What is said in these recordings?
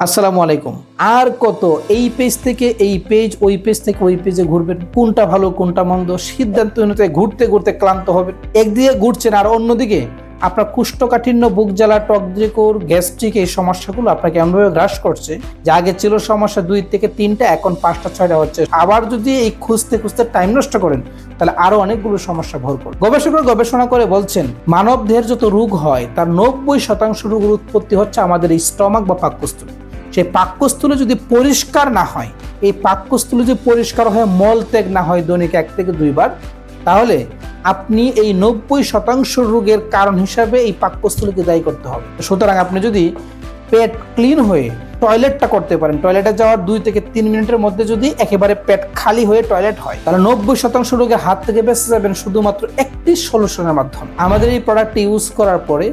আসসালামু আলাইকুম। আর কত এই পেজ থেকে এই পেজ ওই পেজ থেকে ওই পেজে ঘুরবেন, কোনটা ভালো, কোনটা মন্দ, সিদ্ধান্ত অনুযায়ী ঘুরতে ঘুরতে ক্লান্ত হবেন। একদিকে ঘুরছেন আর অন্যদিকে আপনার কুষ্ঠকাঠিন্য, বুক জ্বালা টকজিকোর গ্যাস্ট্রিক এই সমস্যাগুলো আপনাকে এমনভাবে গ্রাস করছে যে আগে ছিল সমস্যা দুই থেকে তিনটা, এখন পাঁচটা, ছয়টা হচ্ছে। আবার যদি এই খুঁজতে খুঁজতে টাইম নষ্ট করেন, তাহলে আরও অনেকগুলো সমস্যা ভর করবে। গবেষকরা গবেষণা করে বলছেন মানব দেহের যত রোগ হয়, তার নব্বই শতাংশ রোগের উৎপত্তি হচ্ছে আমাদের এই স্টমাক বা পাকস্থলী। সেই পাকস্থলী যদি পরিষ্কার না হয়, এই পাকস্থলী যদি পরিষ্কার হয়ে, মল ত্যাগ না হয় দৈনিক এক থেকে দুইবার, তাহলে আপনি এই নব্বই শতাংশ রোগের কারণ হিসাবে এই পাকস্থলীকে দায়ী করতে হবে। সুতরাং আপনি যদি পেট ক্লিন হয়ে টয়লেটটা করতে পারেন, টয়লেটে যাওয়ার দুই থেকে তিন মিনিটের মধ্যে যদি একেবারে পেট খালি হয়ে টয়লেট হয়, তাহলে নব্বই শতাংশ রোগের হাত থেকে বেঁচে যাবেন শুধুমাত্র একটি সলিউশনের মাধ্যমে। আমাদের এই প্রোডাক্টটি ইউজ করার পরে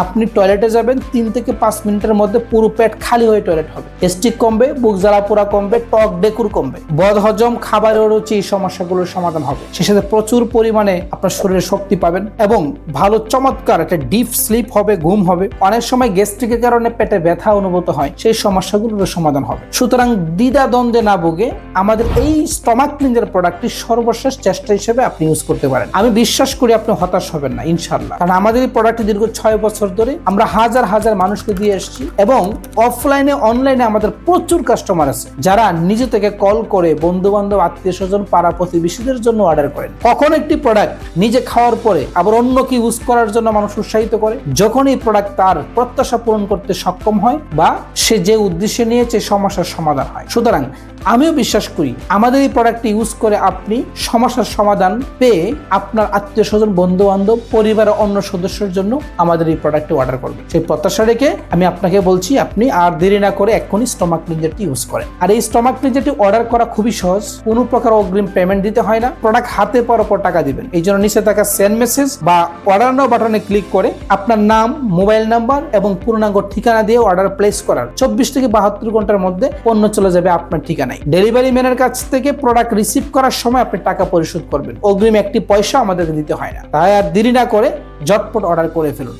আপনি টয়লেটে যাবেন, তিন থেকে পাঁচ মিনিটের মধ্যে পুরো পেট খালি হয়ে টয়লেট হবে। স্টিক কমবে, বুক জ্বালা পোড়া কমবে, টক ডেকুর কমবে। বদ হজম খাবারের রুচি এই সমস্যাগুলোর সমাধান হবে। সে সাথে প্রচুর পরিমাণে আপনার শরীরে শক্তি পাবেন এবং ভালো চমৎকার একটা ডিপ স্লিপ হবে, ঘুম হবে। অনেক সময় গ্যাস্ট্রিকের কারণে পেটে ব্যথা অনুভূত হয়, সেই সমস্যাগুলোর সমাধান হবে। সুতরাং দ্বিধা দ্বন্দ্বে না ভুগে আমাদের এই স্টমাক ক্লিনজার প্রোডাক্টটি সর্বশেষ চেষ্টা হিসেবে আপনি ইউজ করতে পারেন। আমি বিশ্বাস করি আপনি হতাশ হবেন না ইনশাল্লাহ কারণ আমাদের এই প্রোডাক্টটি দীর্ঘ ছয় বছর ধরে আমরা হাজার হাজার মানুষকে দিয়ে এসেছি এবং অফলাইনে অনলাইনে আমাদের প্রচুর কাস্টমার আছে যারা নিজে থেকে কল করে বন্ধু বান্ধব আত্মীয় স্বজন পাড়া প্রতিবেশীদের জন্য অর্ডার করেন। কখন একটি প্রোডাক্ট নিজে খাওয়ার পরে আবার অন্যকে ইউজ করার জন্য মানুষ উৎসাহিত করে। যখন এই প্রোডাক্ট তার প্রত্যাশা পূরণ করতে সক্ষম হয় বা সে যে উদ্দেশ্যে নিয়েছে সমস্যার সমাধান হয়। সুতরাং আমিও বিশ্বাস করি, আমাদের এই প্রোডাক্টটি ইউজ করে আপনি সমস্যার সমাধান পেয়ে আপনার আত্মীয় স্বজন বন্ধু বান্ধব পরিবারের অন্য সদস্যের জন্য আমাদের এই প্রোডাক্টটি অর্ডার করবেন সেই প্রত্যাশা রেখে আমি আপনাকে বলছি, আপনি আর দেরি না করে এক্ষুনি স্টমাক ক্লিনজারটি ইউজ করেন। আর এই স্টমাক ক্লিনজারটি অর্ডার করা খুবই সহজ। কোনো প্রকার অগ্রিম পেমেন্ট দিতে হয় না। প্রোডাক্ট হাতে পাওয়ার পর টাকা দিবেন। এই জন্য নিচে থাকা সেন্ড মেসেজ বা অর্ডার নাও বাটনে ক্লিক করে আপনার নাম মোবাইল নাম্বার এবং পূর্ণাঙ্গ ঠিকানা দিয়ে অর্ডার প্লেস করার চব্বিশ থেকে বাহাত্তর ঘণ্টার মধ্যে পণ্য চলে যাবে আপনার ঠিকানায়। ডেলিভারি ম্যানের কাছ থেকে প্রোডাক্ট রিসিভ করার সময় আপনি টাকা পরিশোধ করবেন। অগ্রিম একটি পয়সা আমাদেরকে দিতে হয় না। তাই আর দেরি না করে ঝটপট অর্ডার করে ফেলুন।